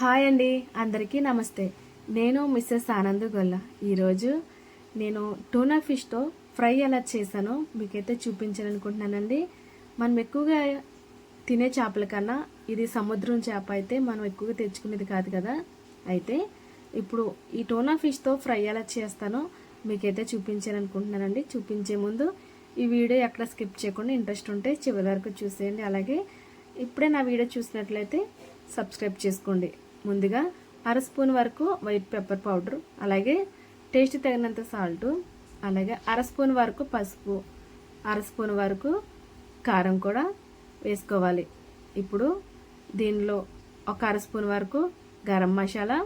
Hi అండి అందరికీ నమస్తే. నేను మిస్సెస్ ఆనంద్ గొల్ల. ఈరోజు నేను టూనా ఫిష్తో ఫ్రై ఎలా చేశానో మీకైతే చూపించాలనుకుంటున్నానండి. మనం ఎక్కువగా తినే చేపల కన్నా ఇది సముద్రం చేప అయితే మనం ఎక్కువగా తెచ్చుకునేది కాదు కదా. అయితే ఇప్పుడు ఈ టోనా ఫిష్తో ఫ్రై ఎలా చేస్తానో మీకైతే చూపించాలనుకుంటున్నానండి. చూపించే ముందు ఈ వీడియో ఎక్కడ స్కిప్ చేయకుండా ఇంట్రెస్ట్ ఉంటే చివరి వరకు చూసేయండి. అలాగే ఇప్పుడే నా వీడియో చూసినట్లయితే సబ్స్క్రైబ్ చేసుకోండి. ముందుగా అర స్పూన్ వరకు వైట్ పెప్పర్ పౌడర్ అలాగే టేస్ట్ తగినంత సాల్ట్ అలాగే అర స్పూన్ వరకు పసుపు అర స్పూన్ వరకు కారం కూడా వేసుకోవాలి. ఇప్పుడు దీనిలో ఒక అర స్పూన్ వరకు గరం మసాలా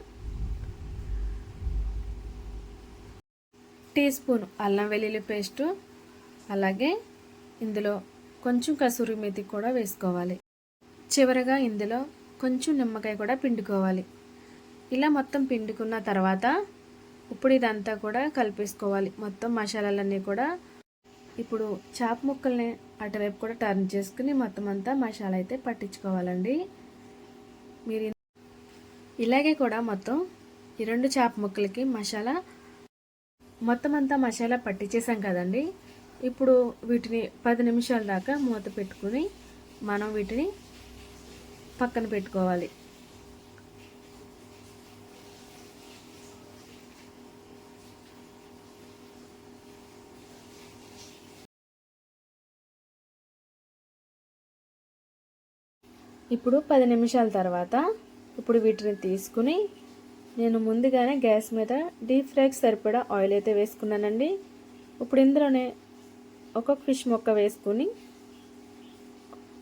టీ స్పూన్ అల్లం వెల్లుల్లి పేస్టు అలాగే ఇందులో కొంచెం కసూరి మెతి కూడా వేసుకోవాలి. చివరగా ఇందులో కొంచెం నిమ్మకాయ కూడా పిండుకోవాలి. ఇలా మొత్తం పిండుకున్న తర్వాత ఇప్పుడు ఇదంతా కూడా కలిపేసుకోవాలి. మొత్తం మసాలాలన్నీ కూడా ఇప్పుడు చాప ముక్కల్ని అటువైపు కూడా టర్న్ చేసుకుని మొత్తం అంతా మసాలా అయితే పట్టించుకోవాలండి. మీరు ఇలాగే కూడా మొత్తం ఈ రెండు చేప ముక్కలకి మసాలా మొత్తం అంతా మసాలా పట్టించేసాం కదండి. ఇప్పుడు వీటిని పది నిమిషాల దాకా మూత పెట్టుకుని మనం వీటిని పక్కన పెట్టుకోవాలి. ఇప్పుడు పది నిమిషాల తర్వాత ఇప్పుడు వీటిని తీసుకుని నేను ముందుగానే గ్యాస్ మీద డీప్ ఫ్రైకి సరిపడా ఆయిల్ అయితే వేసుకున్నానండి. ఇప్పుడు ఇందులోనే ఒక ఫిష్ మొక్క వేసుకుని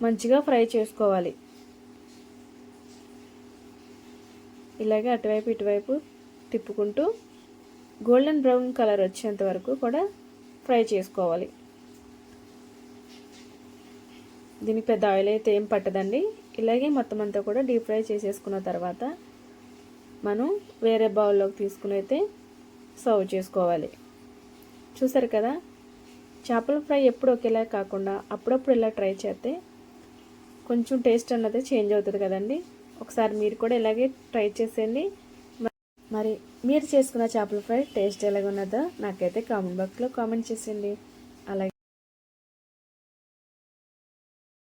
మంచిగా ఫ్రై చేసుకోవాలి. ఇలాగే అటువైపు ఇటువైపు తిప్పుకుంటూ గోల్డెన్ బ్రౌన్ కలర్ వచ్చేంత వరకు కూడా ఫ్రై చేసుకోవాలి. దీనికి పెద్ద ఆయిల్ అయితే ఏం పట్టదండి. ఇలాగే మొత్తం అంతా కూడా డీప్ ఫ్రై చేసేసుకున్న తర్వాత మనం వేరే బౌల్లోకి తీసుకుని అయితే సర్వ్ చేసుకోవాలి. చూసారు కదా? చేపల ఫ్రై ఎప్పుడు ఒకేలా కాకుండా అప్పుడప్పుడు ఇలా ట్రై చేస్తే కొంచెం టేస్ట్ అన్నది చేంజ్ అవుతుంది కదండి. ఒకసారి మీరు కూడా ఇలాగే ట్రై చేసేయండి. మరి మీరు చేసుకున్న చేపల ఫ్రై టేస్ట్ ఎలాగున్నదో నాకైతే కామెంట్ బాక్స్లో కామెంట్ చేసేయండి. అలాగే